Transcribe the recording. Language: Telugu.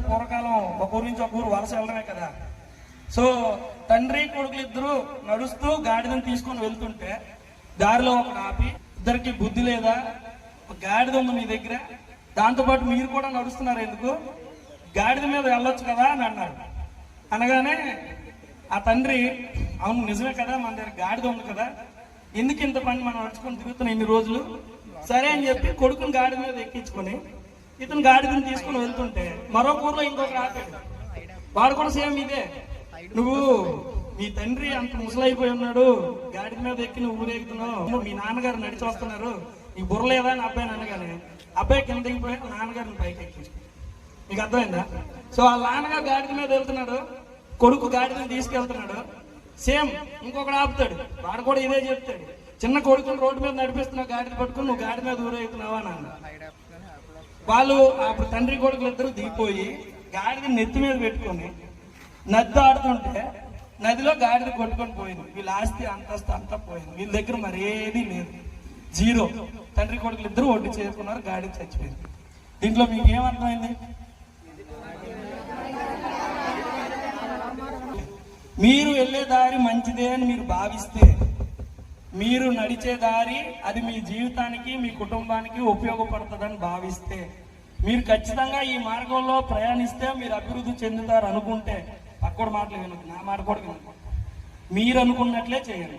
పూర్వకాలం ఒక ఊరి నుంచి ఒక ఊరు వలస వెళ్ళడమే కదా. సో తండ్రి కొడుకులు ఇద్దరు నడుస్తూ గాడిదని తీసుకొని వెళ్తుంటే దారిలో ఒకడు ఆపి ఇద్దరికి బుద్ధి లేదా? గాడిద ఉంది మీ దగ్గర. దాంతో పాటు మీరు కూడా నడుస్తున్నారు ఎందుకు? గాడిద మీద వెళ్ళొచ్చు కదా అని అన్నాడు. అనగానే ఆ తండ్రి అవును నిజమే కదా మన దగ్గర గాడిద ఉంది కదా. ఎందుకు ఇంత పని మనం నడుచుకొని తిరుగుతున్నాం ఇన్ని రోజులు? సరే అని చెప్పి కొడుకుని గాడిద మీద ఎక్కించుకొని ఇతను గాడిదని తీసుకొని వెళ్తుంటే మరో ఊర్లో ఇంకొక ఆపాడు. వాడు కూడా సేమ్ ఇదే. నువ్వు మీ తండ్రి అంత ముసలైపోయి ఉన్నాడు. గాడి మీద ఎక్కి నువ్వు ఊరేగుతున్నావు మీ నాన్నగారు నడిచి వస్తున్నారు. నీకు బుర్రలేదా అని అబ్బాయి అనగానే అబ్బాయి కింద దిగిపోయాక నాన్నగారిని పైకి ఎక్కి నీకు అర్థమైందా? సో వాళ్ళ నాన్నగారు గాడిద మీద వెళ్తున్నాడు. కొడుకు గాడిదని తీసుకెళ్తున్నాడు. సేమ్ ఇంకొకడు ఆపుతాడు. వాడు కూడా ఇదే చెప్తాడు. చిన్న కొడుకుని రోడ్డు మీద నడిపిస్తున్నావు గాడిద పట్టుకుని నువ్వు గాడి మీద ఊరేగుతున్నావా అని వాళ్ళు అప్పుడు తండ్రి కొడుకులు ఇద్దరు దిగిపోయి గాడిని నెత్తి మీద పెట్టుకొని నది ఆడుతుంటే నదిలో గాడిద కొట్టుకొని పోయింది. వీళ్ళ ఆస్తి అంతస్తు అంతా పోయింది. వీళ్ళ దగ్గర మరేది లేదు. జీరో. తండ్రి కొడుకులు ఇద్దరు ఒడ్డు చేసుకున్నారు గాడి చచ్చిపోయింది. దీంట్లో మీకు ఏమర్థమైంది? మీరు వెళ్ళే దారి మంచిదే అని మీరు భావిస్తే మీరు నడిచే దారి అది మీ జీవితానికి మీ కుటుంబానికి ఉపయోగపడుతుందని భావిస్తే మీరు ఖచ్చితంగా ఈ మార్గంలో ప్రయాణిస్తే మీరు అభివృద్ధి చెందుతారు అనుకుంటే పక్కడు మాటలు వినదు నా మాట కూడా వినదు మీరు అనుకున్నట్లే చేయండి.